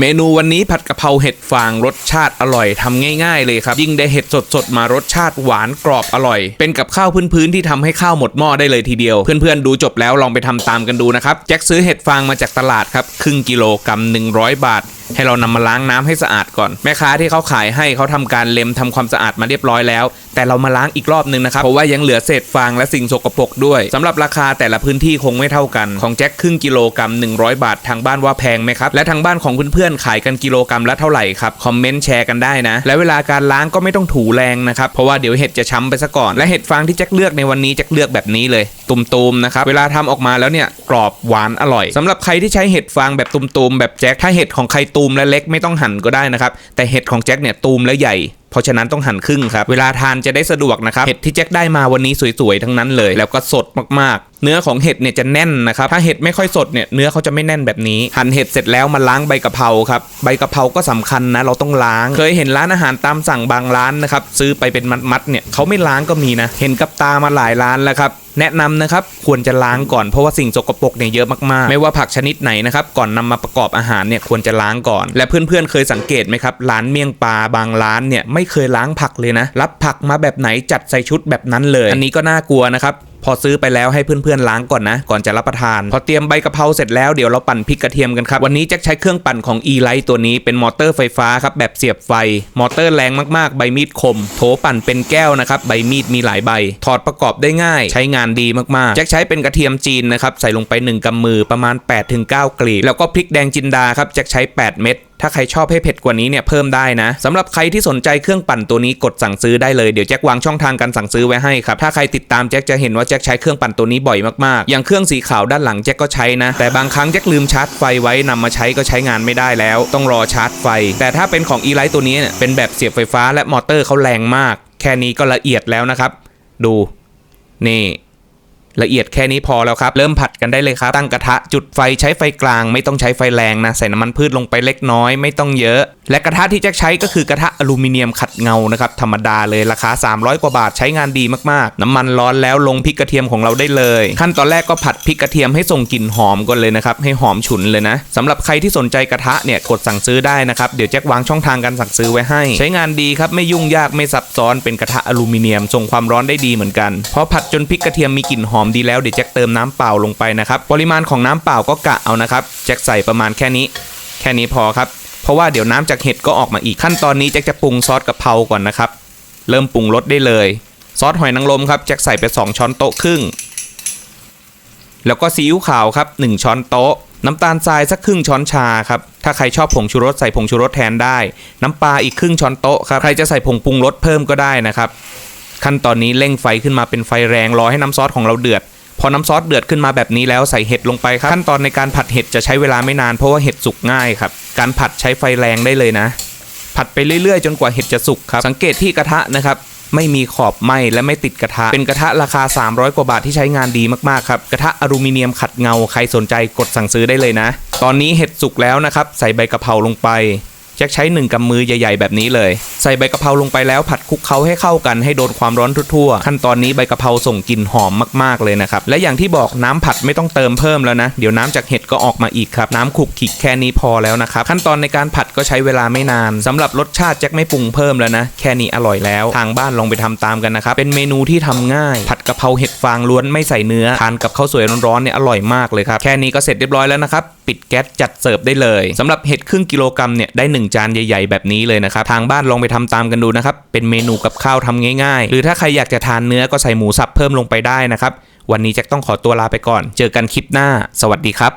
เมนูวันนี้ผัดกะเพราเห็ดฟางรสชาติอร่อยทำง่ายๆเลยครับ ยิ่งได้เห็ดสดๆมารสชาติหวานกรอบอร่อย เป็นกับข้าวพื้นๆที่ทำให้ข้าวหมดหม้อได้เลยทีเดียว เพื่อนๆดูจบแล้วลองไปทำตามกันดูนะครับแจ็คซื้อเห็ดฟางมาจากตลาดครับครึ่งกิโลกรัม100 บาทให้เรานำมาล้างน้ำให้สะอาดก่อน แม่ค้าที่เขาขายให้เขาทำการเล็มทำความสะอาดมาเรียบร้อยแล้ว แต่เรามาล้างอีกรอบนึงนะครับเพราะว่ายังเหลือเศษฟางและสิ่งสกปรกด้วยสำหรับราคาแต่ละพื้นที่คงไม่เท่ากันของแจ็คครึ่งกิโลกรัม100 บาททางบ้านว่าแพงไหมครับและทางบ้านของเพื่อนๆขายกันกิโลกรัมละเท่าไหร่ครับคอมเมนต์แชร์กันได้นะและเวลาการล้างก็ไม่ต้องถูแรงนะครับเพราะว่าเดี๋ยวเห็ดจะช้ำไปซะก่อน และเห็ดฟางที่แจ็คเลือกในวันนี้แจ็คเลือกแบบนี้เลยตุ่มๆนะครับเวลาทำออกมาแล้วเนี่ยกรอบหวานอร่อยสำหรับใครที่ใช้เห็ดฟางแบบตุ่มๆแบบแจ็คถ้าเห็ดของใครตูมและเล็กไม่ต้องหั่นก็ได้นะครับ แต่เห็ดของแจ็คเนี่ยตูมและใหญ่เพราะฉะนั้นต้องหั่นครึ่งครับ เวลาทานจะได้สะดวกนะครับ เห็ดที่แจ็คได้มาวันนี้สวยๆ ทั้งนั้นเลย แล้วก็สดมากๆเนื้อของเห็ดเนี่ยจะแน่นนะครับถ้าเห็ดไม่ค่อยสดเนี่ยเนื้อเขาจะไม่แน่นแบบนี้ หั่นเห็ดเสร็จแล้วมาล้างใบกะเพราครับใบกะเพราก็สำคัญนะเราต้องล้าง เคยเห็นร้านอาหารตามสั่งบางร้านนะครับซื้อไปเป็นมัดๆเนี่ยเขาไม่ล้างก็มีนะเห็นกับตามาหลายร้านแล้วครับแนะนำนะครับควรจะล้างก่อนเพราะว่าสิ่งสกปรกเนี่ยเยอะมากๆ ไม่ว่าผักชนิดไหนนะครับก่อนนำมาประกอบอาหารเนี่ยควรจะล้างก่อน และเพื่อนๆเคยสังเกตไหมครับร้านเมี่ยงปลาบางร้านเนี่ยไม่เคยล้างผักเลยนะ รับผักมาแบบไหนจัดใส่ชุดแบบนั้นเลย อันนี้ก็น่ากลัวนะครับ พอซื้อไปแล้วให้เพื่อนๆล้างก่อนนะ ก่อนจะรับประทาน พอเตรียมใบกะเพราเสร็จแล้วเดี๋ยวเราปั่นพริกกระเทียมกันครับ วันนี้แจ็คใช้เครื่องปั่นของ e-light ตัวนี้เป็นมอเตอร์ไฟฟ้าครับ แบบเสียบไฟ มอเตอร์แรงมากๆ ใบมีดคม โถปั่นเป็นแก้วนะครับ ใบมีดมีหลายใบ ถอดประกอบได้ง่าย ใช้งานดีมากๆ แจ็คใช้เป็นกระเทียมจีนนะครับใส่ลงไป 1กำมือประมาณ 8-9 กลีบแล้วก็พริกแดงจินดาครับแจ็คใช้ 8 เม็ดถ้าใครชอบให้เผ็ดกว่านี้เนี่ยเพิ่มได้นะสำหรับใครที่สนใจเครื่องปั่นตัวนี้กดสั่งซื้อได้เลยเดี๋ยวแจ็ควางช่องทางการสั่งซื้อไว้ให้ครับถ้าใครติดตามแจ็คจะเห็นว่าแจ็คใช้เครื่องปั่นตัวนี้บ่อยมากๆ อย่างเครื่องสีขาวด้านหลังแจ็คก็ใช้นะ แต่บางครั้งแจ็คลืมชาร์จไฟไว้นำมาใช้ก็ใช้งานไม่ได้แล้ว ต้องรอชาร์จไฟ แต่ถ้าเป็นของ e-light ตัวนี้เนี่ยเป็นแบบเสียบไฟฟ้าและมอเตอร์เขาแรงมาก แค่นี้ก็ละเอียดแล้วนะครับ ดูนี่ ละเอียดแค่นี้พอแล้วครับ เริ่มผัดกันได้เลยครับ ตั้งกระทะจุดไฟใช้ไฟกลาง ไม่ต้องใช้ไฟแรงนะ ใส่น้ำมันพืชลงไปเล็กน้อยไม่ต้องเยอะ และกระทะที่แจ็คใช้ก็คือกระทะอลูมิเนียมขัดเงานะครับธรรมดาเลยราคา 300 กว่าบาทใช้งานดีมากๆ น้ำมันร้อนแล้วลงพริกกระเทียมของเราได้เลย ขั้นตอนแรกก็ผัดพริกกระเทียมให้ส่งกลิ่นหอมก่อนเลยนะครับให้หอมฉุนเลยนะสำหรับใครที่สนใจกระทะเนี่ยกดสั่งซื้อได้นะครับเดี๋ยวแจ็ควางช่องทางการสั่งซื้อไว้ให้ ใช้งานดีครับไม่ยุ่งยากไม่ซับซ้อนเป็นกระทะอลูมิเนียมส่งความร้อนได้ดีเหมือนกันพอผัดจนพริกกระเทียมมีกลิ่นหอมดีแล้วเดี๋ยวแจ็คเติมน้ำเปล่าลงไปนะครับ ปริมาณของน้ำเปล่าก็กะเอานะครับแจ็คใส่ประมาณแค่นี้ แค่นี้พอครับ เพราะว่าเดี๋ยวน้ำจากเห็ดก็ออกมาอีกขั้นตอนนี้แจ็คจะปรุงซอสกะเพราก่อนนะครับ เริ่มปรุงรสได้เลย ซอสหอยนางรมครับแจ็คใส่ไป 2 ช้อนโต๊ะครึ่ง แล้วก็ซีอิ๊วขาวครับ1ช้อนโต๊ะน้ำตาลทรายสักครึ่งช้อนชาครับ ถ้าใครชอบผงชูรสใส่ผงชูรสแทนได้ น้ำปลาอีกครึ่งช้อนโต๊ะครับ ใครจะใส่ผงปรุงรสเพิ่มก็ได้นะครับ ขั้นตอนนี้เร่งไฟขึ้นมาเป็นไฟแรงรอให้น้ำซอสของเราเดือด พอน้ำซอสเดือดขึ้นมาแบบนี้แล้วใส่เห็ดลงไปครับขั้นตอนในการผัดเห็ดจะใช้เวลาไม่นานเพราะว่าเห็ดสุกง่ายครับการผัดใช้ไฟแรงได้เลยนะ ผัดไปเรื่อยๆ จนกว่าเห็ดจะสุกครับสังเกตที่กระทะนะครับไม่มีขอบไหมและไม่ติดกระทะ เป็นกระทะราคา 300 กว่าบาทที่ใช้งานดีมากๆครับ กระทะอลูมิเนียมขัดเงา ใครสนใจกดสั่งซื้อได้เลยนะ ตอนนี้เห็ดสุกแล้วนะครับ ใส่ใบกะเพราลงไป แจ็คใช้หนึ่งกำมือใหญ่ๆแบบนี้เลย ใส่ใบกะเพราลงไปแล้วผัดคลุกเคล้าให้เข้ากันให้โดนความร้อนทั่วๆขั้นตอนนี้ใบกะเพราส่งกลิ่นหอมมากๆเลยนะครับ และอย่างที่บอกน้ำผัดไม่ต้องเติมเพิ่มแล้วนะ เดี๋ยวน้ำจากเห็ดก็ออกมาอีกครับ น้ำขลุกขิกแค่นี้พอแล้วนะครับ ขั้นตอนในการผัดก็ใช้เวลาไม่นานสำหรับรสชาติแจ็คไม่ปรุงเพิ่มแล้วนะ แค่นี้อร่อยแล้ว ทางบ้านลองไปทำตามกันนะครับ เป็นเมนูที่ทำง่าย ผัดกะเพราเห็ดฟางล้วนไม่ใส่เนื้อทานกับข้าวสวยร้อนๆเนี่ยอร่อยมากเลยครับแค่นี้ก็เสร็จเรียบร้อยแล้วนะครับ ปิดแก๊สจัดเสิร์ฟได้เลยสำหรับเห็ดครึ่งกิโลกรัมเนี่ยได้หนึ่งจานใหญ่ ๆ แบบนี้เลยนะครับ ทางบ้านลองไปทำตามกันดูนะครับ เป็นเมนูกับข้าวทำง่าย ๆ หรือถ้าใครอยากจะทานเนื้อก็ใส่หมูสับเพิ่มลงไปได้นะครับ วันนี้แจ็คต้องขอตัวลาไปก่อน เจอกันคลิปหน้า สวัสดีครับ